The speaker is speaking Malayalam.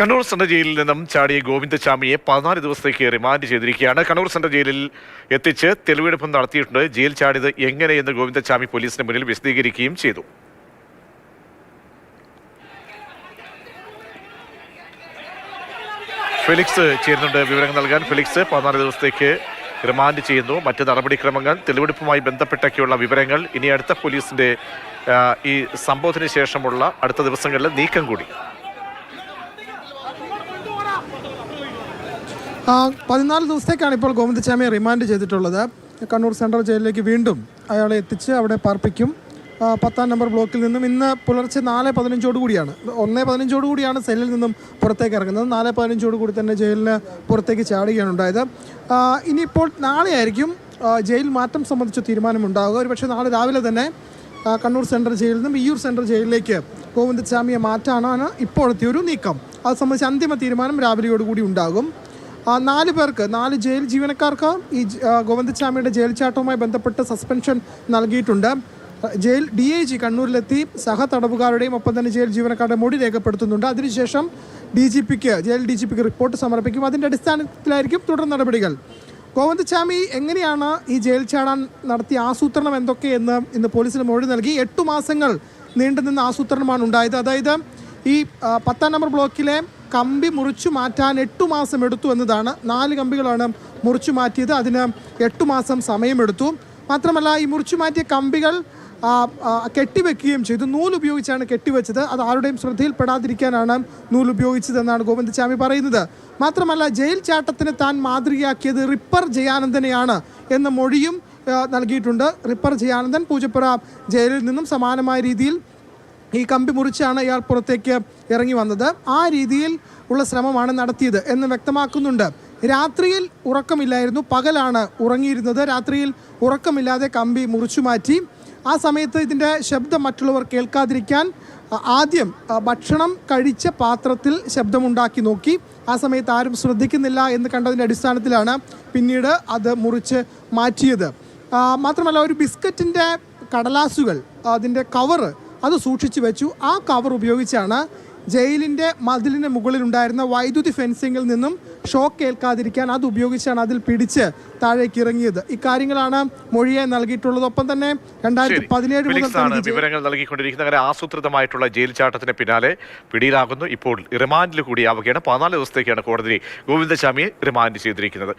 കണ്ണൂർ സെൻട്രൽ ജയിലിൽ നിന്നും ചാടിയ ഗോവിന്ദസ്വാമിയെ പതിനാല് ദിവസത്തേക്ക് റിമാൻഡ് ചെയ്തിരിക്കുകയാണ്. കണ്ണൂർ സെൻട്രൽ ജയിലിൽ എത്തിച്ച് തെളിവെടുപ്പ് നടത്തിയിട്ടുണ്ട്. ജയിൽ ചാടിയത് എങ്ങനെയെന്ന് ഗോവിന്ദസ്വാമി പോലീസിന് മുന്നിൽ വിശദീകരിക്കുകയും ചെയ്തു. ഫിലിക്സ് ചേരുന്നുണ്ട് വിവരങ്ങൾ നൽകാൻ. ഫിലിക്സ് പതിനാല് ദിവസത്തേക്ക് റിമാൻഡ് ചെയ്യുന്നു. മറ്റ് നടപടിക്രമങ്ങൾ തെളിവെടുപ്പുമായി ബന്ധപ്പെട്ടൊക്കെയുള്ള വിവരങ്ങൾ. ഇനി അടുത്ത പോലീസിന്റെ ഈ സംഭവത്തിന് ശേഷമുള്ള അടുത്ത ദിവസങ്ങളിൽ നീക്കം കൂടി ആ, പതിനാല് ദിവസത്തേക്കാണ് ഇപ്പോൾ ഗോവിന്ദച്ചാമിയെ റിമാൻഡ് ചെയ്തിട്ടുള്ളത്. കണ്ണൂർ സെൻട്രൽ ജയിലിലേക്ക് വീണ്ടും അയാളെ എത്തിച്ച് അവിടെ പാർപ്പിക്കും. പത്താം നമ്പർ ബ്ലോക്കിൽ നിന്നും ഇന്ന് പുലർച്ചെ നാല് പതിനഞ്ചോട് കൂടിയാണ്. പതിനഞ്ചോടുകൂടിയാണ് പതിനഞ്ചോട് കൂടിയാണ് സെല്ലിൽ നിന്നും പുറത്തേക്ക് ഇറങ്ങുന്നത്. നാല് പതിനഞ്ചോട് കൂടി തന്നെ ജയിലിന് പുറത്തേക്ക് ചാടുകയാണ് ഉണ്ടായത്. ഇനിയിപ്പോൾ നാളെ ആയിരിക്കും ജയിൽ മാറ്റം സംബന്ധിച്ച് ഒരു പക്ഷേ നാളെ രാവിലെ തന്നെ കണ്ണൂർ സെൻട്രൽ ജയിലിൽ നിന്നും ഈയൂർ സെൻട്രൽ ജയിലിലേക്ക് ഗോവിന്ദസ്വാമിയെ മാറ്റാനാണ് ഇപ്പോഴത്തെ ഒരു നീക്കം. അത് സംബന്ധിച്ച് അന്തിമ തീരുമാനം രാവിലെയോടുകൂടി ഉണ്ടാകും. നാല് പേർക്ക് നാല് ജയിൽ ജീവനക്കാർക്ക് ഈ ഗോവിന്ദസ്വാമിയുടെ ജയിൽ ചാട്ടവുമായി ബന്ധപ്പെട്ട് സസ്പെൻഷൻ നൽകിയിട്ടുണ്ട്. ജയിൽ ഡി ഐ ജി കണ്ണൂരിലെത്തി സഹ തടവുകാരുടെയും ഒപ്പം തന്നെ ജയിൽ ജീവനക്കാരുടെ മൊഴി രേഖപ്പെടുത്തുന്നുണ്ട്. അതിനുശേഷം ഡി ജി പിക്ക് ജയിൽ ഡി ജി പിക്ക് റിപ്പോർട്ട് സമർപ്പിക്കും. അതിന്റെ അടിസ്ഥാനത്തിലായിരിക്കും തുടർ നടപടികൾ. ഗോവിന്ദസ്വാമി എങ്ങനെയാണ് ഈ ജയിൽ ചാടാൻ നടത്തിയ ആസൂത്രണം എന്തൊക്കെയെന്ന് ഇന്ന് പോലീസിന് മൊഴി നൽകി. എട്ടു മാസങ്ങൾ നീണ്ടുനിന്ന ആസൂത്രണമാണ് ഉണ്ടായത്. അതായത് ഈ പത്താം നമ്പർ ബ്ലോക്കിലെ കമ്പി മുറിച്ചു മാറ്റാൻ എട്ടു മാസം എടുത്തു എന്നതാണ്. നാല് കമ്പികളാണ് മുറിച്ചു മാറ്റിയത്. അതിന് എട്ടു മാസം സമയമെടുത്തു. മാത്രമല്ല ഈ മുറിച്ചു മാറ്റിയ കമ്പികൾ കെട്ടിവെക്കുകയും ചെയ്തു. നൂൽ ഉപയോഗിച്ചാണ് കെട്ടിവെച്ചത്. അത് ആരുടെയും ശ്രദ്ധയിൽപ്പെടാതിരിക്കാനാണ് നൂൽ ഉപയോഗിച്ചതെന്നാണ് ഗോവിന്ദസ്വാമി പറയുന്നത്. മാത്രമല്ല ജയിൽ ചാട്ടത്തിന് താൻ മാതൃകയാക്കിയത് റിപ്പർ ജയാനന്ദനെയാണ് എന്ന മൊഴിയും നൽകിയിട്ടുണ്ട്. റിപ്പർ ജയാനന്ദൻ പൂജപ്പുര ജയിലിൽ നിന്നും സമാനമായ രീതിയിൽ ഈ കമ്പി മുറിച്ചാണ് ഇയാൾ പുറത്തേക്ക് ഇറങ്ങി വന്നത്. ആ രീതിയിൽ ഉള്ള ശ്രമമാണ് നടത്തിയത് എന്ന് വ്യക്തമാക്കുന്നുണ്ട്. രാത്രിയിൽ ഉറക്കമില്ലായിരുന്നു. പകലാണ് ഉറങ്ങിയിരുന്നത്. രാത്രിയിൽ ഉറക്കമില്ലാതെ കമ്പി മുറിച്ചു മാറ്റി. ആ സമയത്ത് ഇതിന്റെ ശബ്ദം മറ്റുള്ളവർ കേൾക്കാതിരിക്കാൻ ആദ്യം ഭക്ഷണം കഴിച്ച പാത്രത്തിൽ ശബ്ദമുണ്ടാക്കി നോക്കി. ആ സമയത്ത് ആരും ശ്രദ്ധിക്കുന്നില്ല എന്ന് കണ്ടതിന്റെ അടിസ്ഥാനത്തിലാണ് പിന്നീട് അത് മുറിച്ച് മാറ്റിയത്. മാത്രമല്ല ഒരു ബിസ്ക്കറ്റിന്റെ കടലാസുകൾ അതിന്റെ കവറ് അത് സൂക്ഷിച്ചു വെച്ചു. ആ കവർ ഉപയോഗിച്ചാണ് ജയിലിന്റെ മതിലിന് മുകളിലുണ്ടായിരുന്ന വൈദ്യുതി ഫെൻസിങ്ങിൽ നിന്നും ഷോക്ക് ഏൽക്കാതിരിക്കാൻ അത് ഉപയോഗിച്ചാണ് അതിൽ പിടിച്ച് താഴേക്ക് ഇറങ്ങിയത് ഇക്കാര്യങ്ങളാണ് മൊഴിയെ നൽകിയിട്ടുള്ളത്. ഒപ്പം തന്നെ രണ്ടായിരത്തി പതിനേഴ് മുതൽ വിവരങ്ങൾ നൽകിക്കൊണ്ടിരിക്കുന്നത്. അങ്ങനെ ആസൂത്രിതമായിട്ടുള്ള ജയിൽ ചാട്ടത്തിന് പിന്നാലെ പിടിയിലാകുന്നു. ഇപ്പോൾ റിമാൻഡിൽ കൂടിയാവുകയാണ്. പതിനാല് ദിവസത്തേക്കാണ് കോടതി ഗോവിന്ദചാമിയെ റിമാൻഡ് ചെയ്തിരിക്കുന്നത്.